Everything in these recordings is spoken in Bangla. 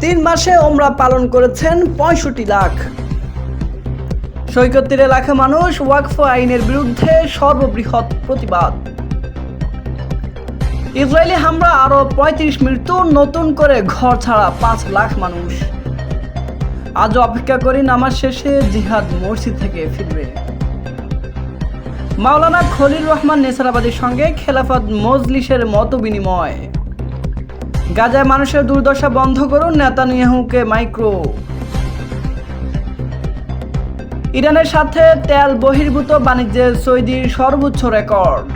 তিন মাসে ওমরা পালন করেছেন পঁয়ষট্টি লাখ। সৈকত লাখে মানুষ ওয়াকফ আইনের বিরুদ্ধে সর্ববৃহৎ প্রতিবাদ। ইসরায়েলি হামলা আরও পঁয়ত্রিশ মৃত্যু, নতুন করে ঘর ছাড়া পাঁচ লাখ মানুষ। আজও অপেক্ষা করি নামাজ শেষে জিহাদ মসজিদ থেকে ফিরবে। মাওলানা খলিল রহমান নেসারাবাদীর সঙ্গে খেলাফত মজলিসের মত বিনিময় গাজায় মানুষের দুর্দশা বন্ধ করুন নেতানিয়াহুকে মাইক্রো। ইরানের সাথে তেল বহির্ভূত বাণিজ্যে সৌদির সর্বোচ্চ রেকর্ড।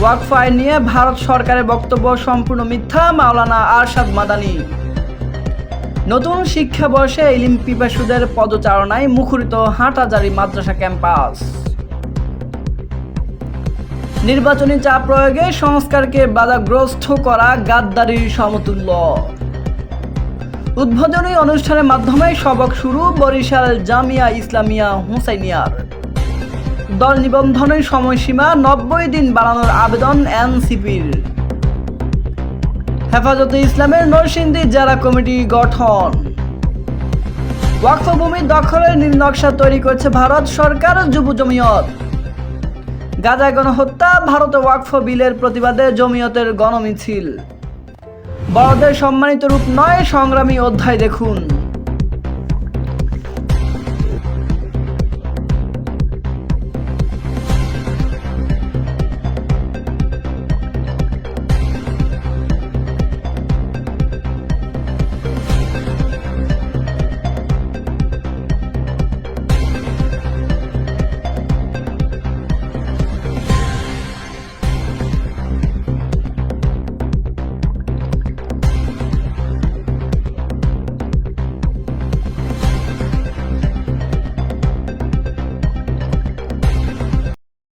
ওয়াকফ আইন নিয়ে ভারত সরকারের বক্তব্য সম্পূর্ণ মিথ্যা, মাওলানা আরশাদ মাদানি। নতুন শিক্ষাবর্ষে ইলিম পিপাসুদের পদচারণায় মুখরিত হাঁটাজারি মাদ্রাসা ক্যাম্পাস। নির্বাচনী চাপ প্রয়োগে সংস্কারকে বাধাগ্রস্ত করা গাদ্দারির সমতুল্য। উদ্বোধনী অনুষ্ঠানের মাধ্যমে সবক শুরু বরিশাল জামিয়া ইসলামিয়া হুসাইনিয়ার। দল নিবন্ধনের সময়সীমা নব্বই দিন বাড়ানোর আবেদন এনসিপির। হেফাজতে ইসলামের নরসিংদী জেলা কমিটি গঠন। ওয়াকফ ভূমি দখলের নীল নকশা তৈরি করছে ভারত সরকার যুব জমিয়ত গাজায় গণহত্যা, ভারতে ওয়াকফ বিলের প্রতিবাদে জমিয়তের গণমিছিল। বড়দের সম্মানিত রূপ নয়, সংগ্রামী অধ্যায় দেখুন।